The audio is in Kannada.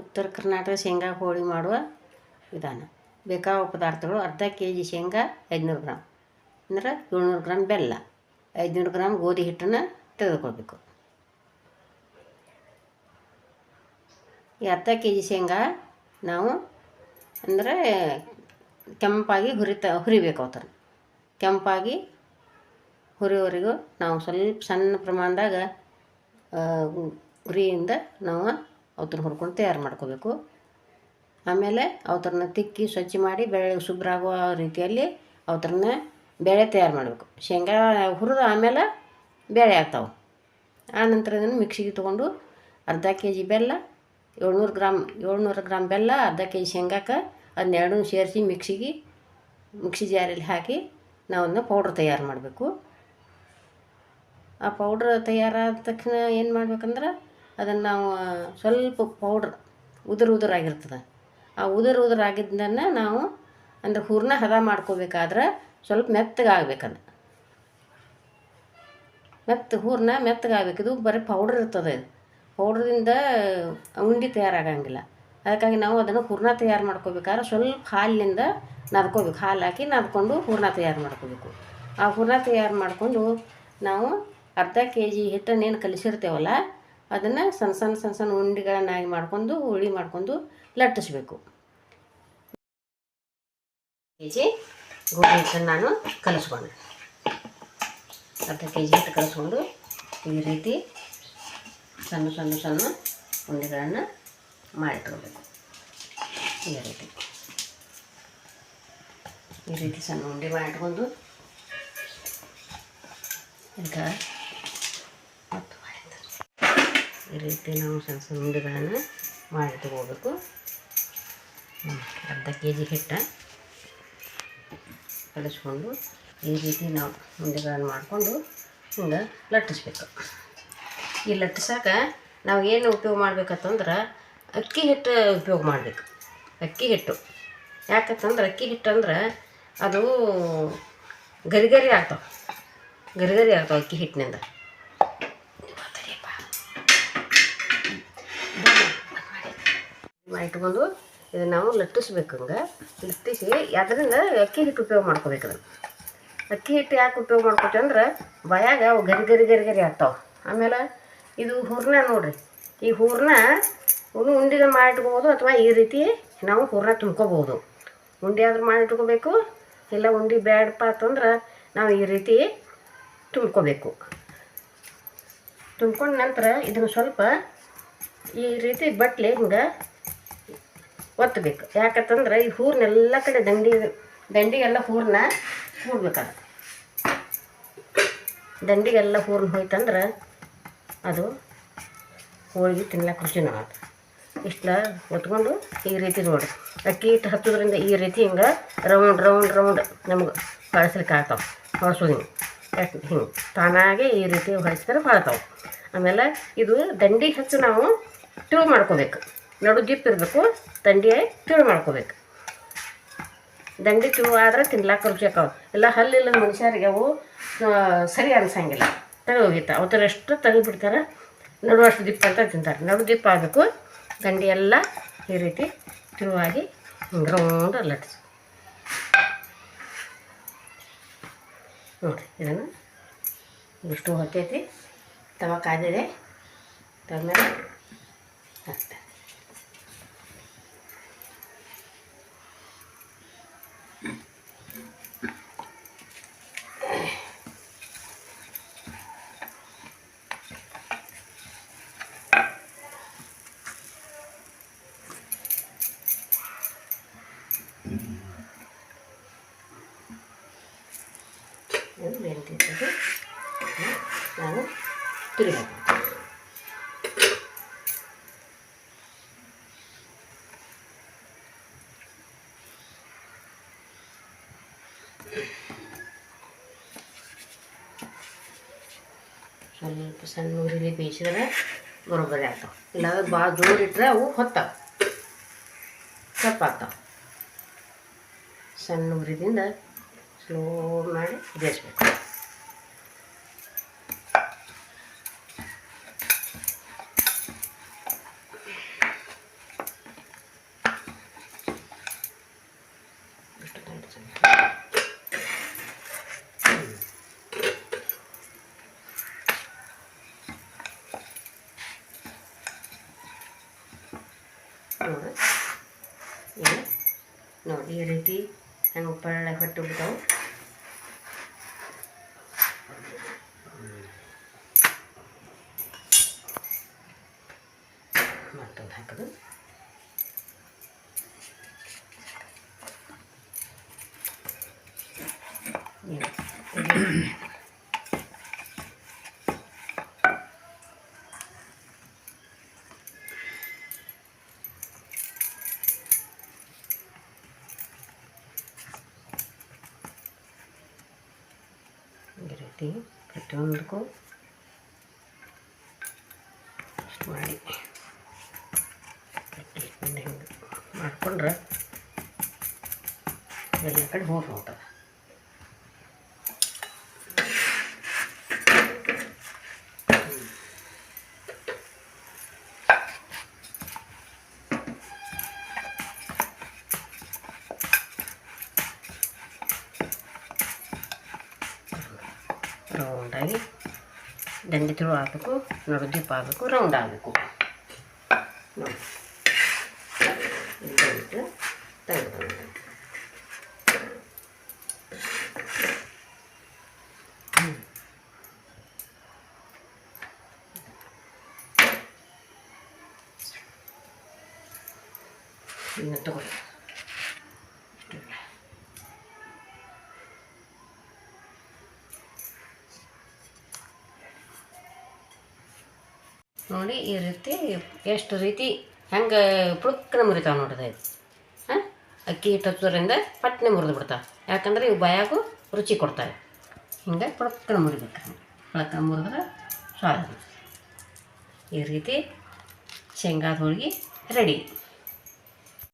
ಉತ್ತರ ಕರ್ನಾಟಕ ಶೇಂಗಾ ಹೋಳಿ ಮಾಡುವ ವಿಧಾನ. ಬೇಕಾದ ಪದಾರ್ಥಗಳು ಅರ್ಧ ಕೆ ಜಿ ಶೇಂಗಾ, ಐದುನೂರು ಗ್ರಾಮ್ ಅಂದ್ರೆ ಏಳ್ನೂರು ಗ್ರಾಮ್ ಬೆಲ್ಲ, ಐದುನೂರು ಗ್ರಾಮ್ ಗೋಧಿ ಹಿಟ್ಟನ್ನು ತೆಗೆದುಕೊಳ್ಬೇಕು. ಈ ಅರ್ಧ ಕೆ ಜಿ ಶೇಂಗಾ ನಾವು ಅಂದರೆ ಕೆಂಪಾಗಿ ಹುರಿತ, ಹುರಿಬೇಕು ಅವತ್ತ ಕೆಂಪಾಗಿ ಹುರಿಯೋವರೆಗೂ ನಾವು ಸ್ವಲ್ಪ ಸಣ್ಣ ಪ್ರಮಾಣದಾಗ ಹುರಿಯಿಂದ ನಾವು ಅವತ್ತನ್ನ ಹುರ್ಕೊಂಡು ತಯಾರು ಮಾಡ್ಕೋಬೇಕು. ಆಮೇಲೆ ಅವತರನ್ನ ತಿಕ್ಕಿ ಸ್ವಚ್ಛ ಮಾಡಿ ಬೇಳೆ ಶುಭ್ರ ಆಗುವ ರೀತಿಯಲ್ಲಿ ಅವತರನ್ನ ಬೇಳೆ ತಯಾರು ಮಾಡಬೇಕು. ಶೇಂಗಾ ಹುರಿದು ಆಮೇಲೆ ಬೇಳೆ ಆಗ್ತಾವೆ. ಆ ನಂತರ ಇದನ್ನು ಮಿಕ್ಸಿಗೆ ತೊಗೊಂಡು ಅರ್ಧ ಕೆ ಜಿ ಬೆಲ್ಲ, ಏಳ್ನೂರು ಗ್ರಾಮ್ ಏಳ್ನೂರು ಗ್ರಾಮ್ ಬೆಲ್ಲ, ಅರ್ಧ ಕೆ ಜಿ ಶೇಂಗಾಕ್ಕೆ ಅದನ್ನೆರಡೂ ಸೇರಿಸಿ ಮಿಕ್ಸಿಗೆ, ಮಿಕ್ಸಿ ಜಾರಲ್ಲಿ ಹಾಕಿ ನಾವು ಅದನ್ನ ಪೌಡ್ರ್ ತಯಾರು ಮಾಡಬೇಕು. ಆ ಪೌಡ್ರ್ ತಯಾರಾದ ತಕ್ಷಣ ಏನು ಮಾಡ್ಬೇಕಂದ್ರೆ ಅದನ್ನು ನಾವು ಸ್ವಲ್ಪ ಪೌಡ್ರ್ ಉದುರು ಉದುರಾಗಿರ್ತದೆ ಆ ಉದುರು ಉದುರಾಗಿದ್ದನ್ನು ನಾವು ಅಂದ್ರೆ ಹೂರ್ಣ ಹದ ಮಾಡ್ಕೋಬೇಕಾದ್ರೆ ಸ್ವಲ್ಪ ಮೆತ್ತಗಾಗಬೇಕದು ಮೆತ್ತ, ಹೂರ್ಣ ಮೆತ್ತಗಾಗಬೇಕು. ಇದು ಬರೀ ಪೌಡ್ರ್ ಇರ್ತದೆ ಇದು. ಪೌಡ್ರಿಂದ ಉಂಡೆ ತಯಾರಾಗಂಗಿಲ್ಲ. ಅದಕ್ಕಾಗಿ ನಾವು ಅದನ್ನು ಹೂರ್ಣ ತಯಾರು ಮಾಡ್ಕೋಬೇಕಾದ್ರೆ ಸ್ವಲ್ಪ ಹಾಲಿನಿಂದ ನಾದ್ಕೋಬೇಕು ಹಾಲು ಹಾಕಿ ನಾದ್ಕೊಂಡು ಹೂರ್ಣ ತಯಾರು ಮಾಡ್ಕೋಬೇಕು. ಆ ಹೂರ್ಣ ತಯಾರು ಮಾಡಿಕೊಂಡು ನಾವು ಅರ್ಧ ಕೆ ಜಿ ಹಿಟ್ಟನ್ನೇನು ಕಲಿಸಿರ್ತೇವಲ್ಲ ಅದನ್ನು ಸಣ್ಣ ಸಣ್ಣ ಸಣ್ಣ ಸಣ್ಣ ಉಂಡೆಗಳನ್ನಾಗಿ ಮಾಡ್ಕೊಂಡು, ಹುಳಿ ಮಾಡ್ಕೊಂಡು ಲಟ್ಟಿಸ್ಬೇಕು. ಕೆ ಜಿ ಗೋಧಿ ಹಿಟ್ಟನ್ನು ನಾನು ಕಲಿಸ್ಕೊಂಡೆ. ಅರ್ಧ ಕೆ ಜಿ ಹಿಟ್ಟು ಕಲಿಸ್ಕೊಂಡು ಈ ರೀತಿ ಸಣ್ಣ ಸಣ್ಣ ಸಣ್ಣ ಉಂಡಿಗಳನ್ನು ಮಾಡಿಟ್ಕೋಬೇಕು. ಈ ರೀತಿ. ಈ ರೀತಿ ಸಣ್ಣ ಉಂಡೆ ಮಾಡಿಟ್ಕೊಂಡು, ಈಗ ಮತ್ತು ಆಯ್ತು. ಈ ರೀತಿ ನಾವು ಸಣ್ಣ ಸಣ್ಣ ಉಂಡೆಗಳನ್ನು ಮಾಡಿ ತಗೋಬೇಕು ಅರ್ಧ ಕೆ ಜಿ ಹಿಟ್ಟ ಕಲಿಸ್ಕೊಂಡು ಈ ರೀತಿ ನಾವು ಉಂಡೆಗಳನ್ನು ಮಾಡಿಕೊಂಡು ಹಿಂಗೆ ಲಟ್ಟಿಸ್ಬೇಕು. ಈ ಲಟ್ಟಿಸಾಕ ನಾವು ಏನು ಉಪಯೋಗ ಮಾಡ್ಬೇಕಂತಂದ್ರೆ ಅಕ್ಕಿ ಹಿಟ್ಟು ಉಪಯೋಗ ಮಾಡಬೇಕು. ಅಕ್ಕಿ ಹಿಟ್ಟು. ಯಾಕಂತಂದ್ರೆ ಅಕ್ಕಿ ಹಿಟ್ಟು ಅಂದ್ರೆ ಅದು ಗರಿಗರಿ ಗರಿ ಆಗ್ತಾವೆ. ಗರಿಗರಿ ಗರಿ ಆಗ್ತಾವೆ ಅಕ್ಕಿ ಹಿಟ್ಟಿನಿಂದ. ಇಟ್ಕೊಂಡು ಇದನ್ನು ನಾವು ಲಟ್ಟಿಸ್ಬೇಕು ಹಂಗೆ. ಲಟ್ಟಿಸಿ ಅದರಿಂದ ಅಕ್ಕಿ ಹಿಟ್ಟು ಉಪಯೋಗ ಮಾಡ್ಕೋಬೇಕು ಅದನ್ನು. ಅಕ್ಕಿ ಹಿಟ್ಟು ಯಾಕೆ ಉಪಯೋಗ ಮಾಡ್ಕೊತೀವಿ ಅಂದ್ರೆ ಬಾಯಾಗ ಅವು ಗರಿ ಗರಿ ಗರಿ ಗರಿ ಆಗ್ತಾವೆ. ಆಮೇಲೆ ಇದು ಹೂರ್ಣ ನೋಡ್ರಿ. ಈ ಹೂರ್ಣ ಒಂದು ಉಂಡಿಗೆ ಮಾಡಿಟ್ಕೋಬೋದು ಅಥವಾ ಈ ರೀತಿ ನಾವು ಹೂರ್ಣ ತುಂಬ್ಕೋಬೋದು. ಉಂಡೆ ಆದ್ರೂ ಮಾಡಿಟ್ಕೋಬೇಕು ಇಲ್ಲ ಉಂಡೆ ಬೇಡಪ್ಪ ಅಂತಂದ್ರೆ ನಾವು ಈ ರೀತಿ ತುಂಬ್ಕೋಬೇಕು. ತುಂಬ್ಕೊಂಡ ನಂತರ ಇದನ್ನು ಸ್ವಲ್ಪ ಈ ರೀತಿ ಬಟ್ಲೆ ಹಿಂಗೆ ಒತ್ತಬೇಕು. ಯಾಕಂತಂದ್ರೆ ಈ ಹೂರ್ನೆಲ್ಲ ಕಡೆ ದಂಡಿ, ದಂಡಿಗೆಲ್ಲ ಹೂರ್ನ ಹೂಡ್ಬೇಕಾದ ದಂಡಿಗೆಲ್ಲ ಹೂರ್ನ ಹೋಯ್ತಂದ್ರೆ ಅದು ಹೋಳಿಗೆ ತಿನ್ಲಕ್ಕೆ ರುಚಿನೂ ಆತು ಇಷ್ಟ ಒತ್ಕೊಂಡು ಈ ರೀತಿ ನೋಡಿ. ಅಕ್ಕಿ ಹಿಟ್ಟು ಹತ್ತೋದ್ರಿಂದ ಈ ರೀತಿ ಹಿಂಗೆ ರೌಂಡ್ ರೌಂಡ್ ರೌಂಡ್ ನಮ್ಗೆ ಹೊಳಸ್ಲಿಕ್ಕೆ ಆಗ್ತಾವೆ ಹೊಳಸೋದು ಹಿಂಗೆ ಹಿಂಗೆ ತಾನಾಗೆ ಈ ರೀತಿ ಹೊಳಸಿದ್ರೆ ಹೊಳ್ತಾವೆ ಆಮೇಲೆ ಇದು ದಂಡಿ ಹೆಚ್ಚು ನಾವು ತಿಳು ಮಾಡ್ಕೋಬೇಕು. ನಡು ದಿಪ್ಪ ಇರಬೇಕು. ದಂಡಿ ತಿಳು ಮಾಡ್ಕೋಬೇಕು. ದಂಡಿ ತಿಳು ಆದ್ರೆ ತಿನ್ಲಾಕ ರುಚಿ ಆಕಾವು ಎಲ್ಲ ಹಲ್ಲಿಲ್ಲದ ಮನುಷ್ಯರಿಗೆ ಅವು ಸರಿ ಅನ್ಸಂಗಿಲ್ಲ. ತೆಗೆದೋಗಿತ್ತ ಅವತ್ತರ ಎಷ್ಟು ತೆಗೆದುಬಿಡ್ತಾರೆ ನಡುವಷ್ಟು ದಿಪ್ಪ ಅಂತ ತಿಂತಾರೆ. ನಡು, ದಿಪ್ಪ ಆಗಬೇಕು. ದಂಡಿ ಎಲ್ಲ ಈ ರೀತಿ ತಿಳುವಾಗಿ ರೌಂಡ್ ಲಟ್ಟಿಸಿ ನೋಡಿರಿ ಇದನ್ನು ಇಷ್ಟು ಹೊತ್ತೈತಿ. ತವ ಕಾದಿದೆ ತದ್ಮೇಲೆ ಹಾಕ್ತೆ. ಇದು ಬೆಂದಿದ್ದದು ನಾನು ಸ್ವಲ್ಪ ಸಣ್ಣ ಉರಿಲಿ ಬೇಯಿಸಿದ್ರೆ ಬರೋಬ್ಬರಿ ಆಗ್ತಾವೆ. ಇಲ್ಲಾಂದ್ರೆ ಭಾಳ ಜೋರು ಇಟ್ಟರೆ ಅವು ಹೊತ್ತಾವೆ. ಕಪ್ಪಾಗ್ತಾವೆ. ಸಣ್ಣ ಉರಿದಿಂದ ಸ್ಲೋ ಮಾಡಿ ಬೇಯಿಸ್ಬೇಕು. ನೋಡಿ ಈ ರೀತಿ ಹೆಂಗೆ ಪಳ್ಳ ಹೊಟ್ಟು ಬಿಡ್ತಾವೆ ಮತ್ತೊಂದು ಹಾಕೋದು ಇದು- ಇದು- ಈ ರೀತಿ ಪ್ರತಿಯೊಂದಕ್ಕೂ ಇಷ್ಟು ಮಾಡಿ ಹಿಂಗೆ ಮಾಡಿಕೊಂಡ್ರೆ ಎಲ್ಲ ಕಡೆ ಹೋಗಿ ಹೋಗ್ತದೆ ರೌಂಡಾಗಿ ದಂಡಿ ತುಳು ಆಗಬೇಕು ನಡು ದೀಪ ಆಗಬೇಕು ರೌಂಡ್ ಆಗಬೇಕು ನೋಡಿ. ಇಲ್ಲೇ ಇಟ್ಟು ತೆಗೆದು ಇನ್ನು ತಗೊಳ್ಳಿ. ನೋಡಿ ಈ ರೀತಿ ಎಷ್ಟು ರೀತಿ ಹೆಂಗೆ ಪುಕ್ಕನ ಮುರಿತಾವೆ ನೋಡಿದೆ ಇದು. ಹಾಂ? ಅಕ್ಕಿ ಹಿಟ್ಟು ಹಚ್ಚೋದ್ರಿಂದ ಪಟ್ನೆ ಮುರಿದು ಬಿಡ್ತಾವೆ. ಯಾಕಂದ್ರೆ ಇವು ಬಾಯಾಗೂ ರುಚಿ ಕೊಡ್ತಾರೆ ಹಿಂಗೆ ಪುಕ್ಕನ ಮುರಿಬೇಕು. ಪಳಕ ಮುರಿದ್ರೆ ಸ್ವಾದ ಈ ರೀತಿ ಶೇಂಗಾದ ಹೋಳಿಗೆ ರೆಡಿ